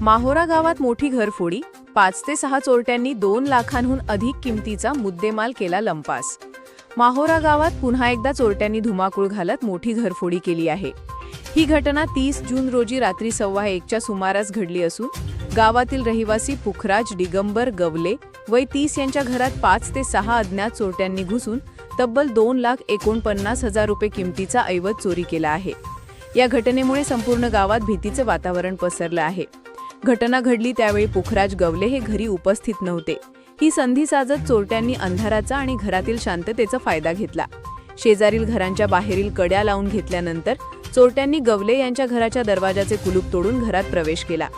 माहोरा गावात मोठी घरफोडी पाच ते सहा चोरट्यांनी दोन लाखांहून अधिक किमतीचा मुद्देमाल केला लंपास. माहोरा गावात पुन्हा एकदा चोरट्यांनी धुमाकूळ घालत मोठी घरफोडी केली आहे. ही घटना तीस जून रोजी रात्री सव्वा एकच्या सुमारास घडली असून गावातील रहिवासी पुखराज दिगंबर गवले वय तीस यांच्या घरात पाच ते सहा अज्ञात चोरट्यांनी घुसून तब्बल दोन लाख एकोणपन्नास हजार रुपये किमतीचा ऐवज चोरी केला आहे. या घटनेमुळे संपूर्ण गावात भीतीचं वातावरण पसरलं आहे. घटना घडली त्यावेळी पुखराज गवले हे घरी उपस्थित नव्हते. ही संधी साजत चोरट्यांनी अंधाराचा आणि घरातील शांततेचा फायदा घेतला. शेजारील घरांच्या बाहेरील कड्या लावून घेतल्यानंतर चोरट्यांनी गवले यांच्या घराच्या दरवाजाचे कुलूप तोडून घरात प्रवेश केला.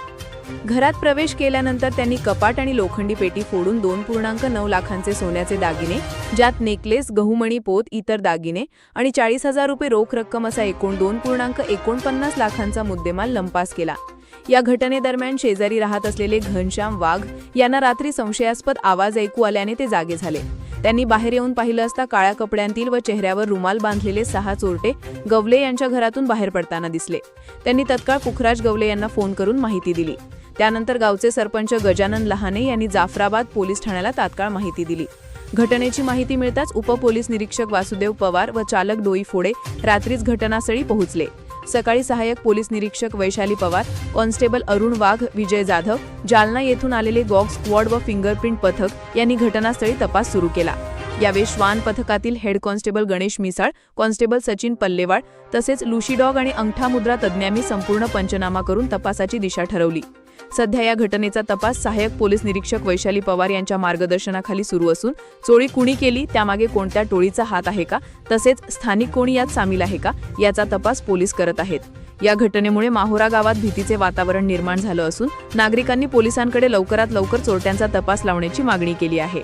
घरात प्रवेश केल्यानंतर त्यांनी कपाट आणि लोखंडी पेटी फोडून दोन पूर्णांक नऊ लाखांचे सोन्याचे दागिने ज्यात नेकलेस गहुमणी पोत इतर दागिने आणि चाळीस हजार रुपये रोख रक्कम असा एकूण दोन पूर्णांक एकोणपन्नास लाखांचा मुद्देमाल लंपास केला. या घटनेदरम्यान शेजारी राहत असलेले घनश्याम वाघ यांना रात्री संशयास्पद आवाज ऐकू आल्याने ते जागे झाले. त्यांनी बाहेर येऊन पाहिलं असता काळ्या कपड्यांतील व चेहऱ्यावर रुमाल बांधलेले सहा चोरटे गवले यांच्या घरातून बाहेर पडताना दिसले. त्यांनी तत्काळ पुखराज गवले यांना फोन करून माहिती दिली. त्यानंतर गावचे सरपंच गजानन लहाने यांनी जाफराबाद पोलीस ठाण्याला तात्काळ माहिती दिली. घटनेची माहिती मिळताच उपपोलीस निरीक्षक वासुदेव पवार व चालक डोई फोडे रात्रीच घटनास्थळी पोहोचले. सकाळी सहाय्यक पोलीस निरीक्षक वैशाली पवार कॉन्स्टेबल अरुण वाघ विजय जाधव जालना येथून आलेले गॉग स्क्वॉड व फिंगरप्रिंट पथक यांनी घटनास्थळी तपास सुरू केला. यावेळी श्वान पथकातील head constable Ganesh Misal constable Sachin Pallewad तसेच लुशीडॉग आणि अंगठा मुद्रा तज्ज्ञांनी संपूर्ण पंचनामा करून तपासाची दिशा ठरवली. सध्या या घटनेचा तपास सहाय्यक पोलीस निरीक्षक वैशाली पवार यांच्या मार्गदर्शनाखाली सुरू असून चोरी कुणी केली त्यामागे कोणत्या टोळीचा हात आहे का तसेच स्थानिक कोणी यात सामील आहे का याचा तपास पोलीस करत आहेत. या घटनेमुळे माहोरा गावात भीतीचे वातावरण निर्माण झालं असून नागरिकांनी पोलिसांकडे लवकरात लवकर चोरट्यांचा तपास लावण्याची मागणी केली आहे.